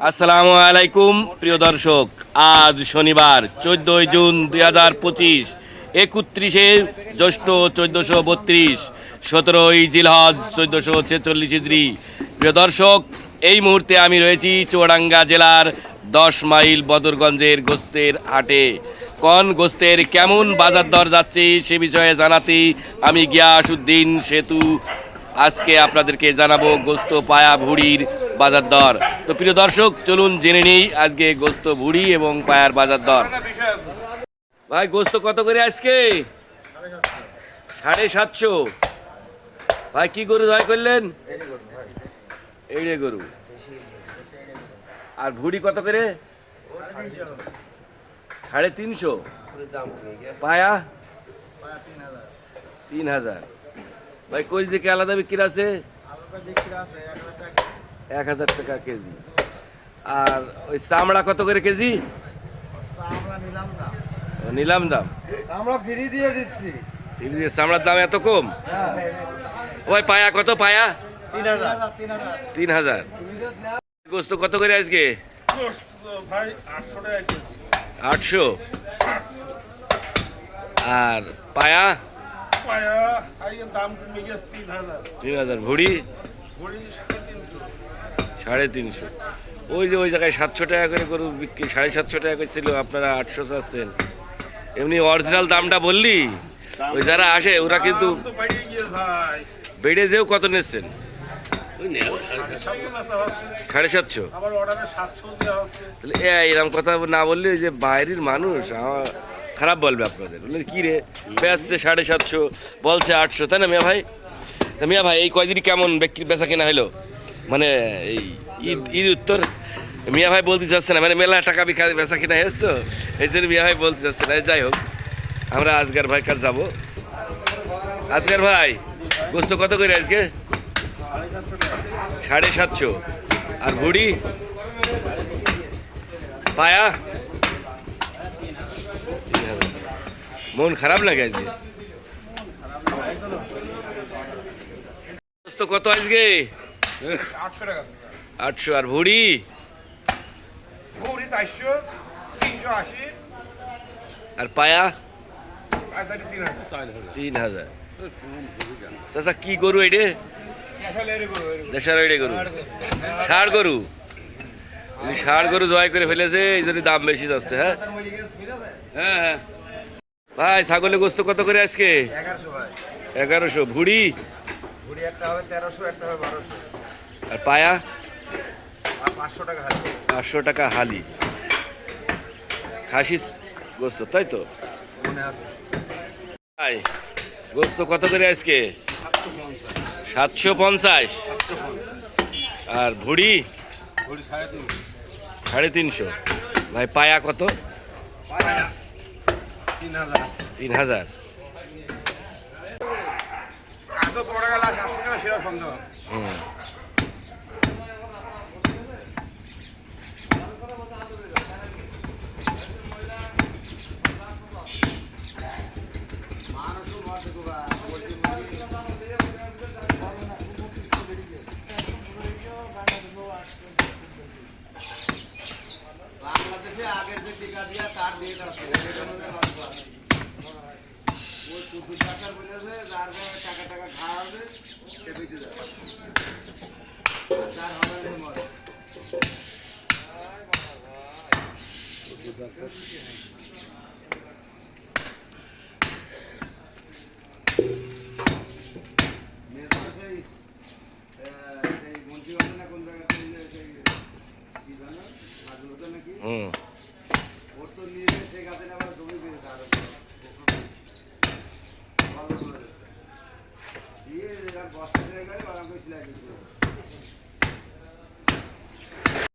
আসসালামু আলাইকুম, প্রিয় দর্শক। আজ শনিবার, চোদ্দই জুন দুই হাজার পঁচিশ, একত্রিশে জ্যৈষ্ঠ চোদ্দোশো বত্রিশ, সতেরোই জিলহজ চোদ্দোশো ছেচল্লিশ ইদ্রি প্রিয় দর্শক, এই মুহূর্তে আমি রয়েছি চুয়াডাঙ্গা জেলার দশ মাইল বদরগঞ্জের গোস্তের হাটে। কোন গোস্তের কেমন বাজার দর যাচ্ছে সে বিষয়ে জানাতে আমি গিয়াসুদ্দিন সেতু। আজকে আপনাদেরকে জানাব গোস্ত পায়া ভুড়ির বাজার দর। তো প্রিয় দর্শক, চলুন জেনে নিই আজকে গোস্ত ভুড়ি এবং পায়ার বাজার দর। ভাই, গোস্ত কত করে আজকে? সাড়ে সাতশো। ভাই, কি গরু জয় করলেন? এইড়ে গরু। আর ভুড়ি কত করে? সাড়ে তিনশো। পায়া? তিন হাজার। ভাই, কই যে কি আলাদা বিক্রি আছে? এক হাজার টাকা কেজি। আর ওই চামড়া কত করে কেজি? নিলাম দাম। আমরা ফ্রি দিয়ে দিচ্ছি। এই যে চামড়ার দাম এত কম? ওই পায়া কত পায়া? তিন হাজার তিন হাজার। গোস্ত কত করে আজকে? আটশো আর পায়া? তিন হাজার। ভুড়ি? সাড়ে তিনশো। ওই যে ওই জায়গায় সাতশো টাকা করে গরু বিক্রি সাড়ে সাতশো টাকা করে ছিল আপনারা আটশো চাচ্ছেন। এমনি অরিজিনাল দামটা বললি? ওই যারা আসে ওরা কিন্তু বেড়ে যেও কত নিচ্ছেন? সাড়ে সাতশো। তাহলে এ এরকম কথা না বললে ওই যে বাইরের মানুষ আমার খারাপ বলবে আপনাদের। বললে কী রে? বেচছে সাড়ে সাতশো বলছে আটশো। তাই না মিয়া ভাই? তা মিয়া ভাই এই কয়দিন কেমন বিক্রি বেচা কেনা হলো? মানে এই ঈদ ঈদ উত্তর। মিয়া ভাই বলতে চাচ্ছে না মানে মেলা টাকা বিকা বেচা কিনা হয়েছে তো? এই জন্য মিয়া ভাই বলতে চাচ্ছে না যাই হোক, আমরা আজকের ভাই কাজ যাব। আজকের ভাই, গোস্ত কত করে আজকে? সাড়ে সাতশো। আর ভুড়ি? পায়া? মন খারাপ লাগে আজকে। কত আজকে? আটশো আর ভুড়ি? ভরি চারশো তিনশো আশি। আর পায়া? তিন হাজার। তিন চাচা কি গরু এটে। দেশার এটে গরু। ষাড় গরু। উনি ষাড় গরু জয় করে ফেলেছে এই জন্য দাম বেশি যাচ্ছে হ্যাঁ? হ্যাঁ হ্যাঁ। ভাই ছাগলের গোস্ত কত করে আজকে? এগারোশো এগারোশো। ভুড়ি একটা হবে তেরোশো একটা হবে বারোশো। আর পায়া? পাঁচশো টাকা পাঁচশো টাকা হালি। খাসিস গোস্ত তাই তো? ভাই গোস্ত কত করে আজকে? সাতশো পঞ্চাশ। আর ভুড়ি? সাড়ে তিনশো। ভাই পায়া কত? তিন হাজার। তিন দিয়া তার ডেট আছে ওই কুকুর ডাক্তার বলেছে যার গায়ে টাকা টাকা খাওয়া হবে সে বেঁচে যাবে আর যার হবে না মরে মেয়েটা সেই আহ, সেই মন্ত্রী হবে না কোন জায়গায় সেই যে- সেই কি জানো স্বাধীনতা নাকি হুম ওর তো নিজে সে গাছে আবার জমি পেয়েছে আরও ভালো করে গেলে ওরা আমাকে সিলাই দিতে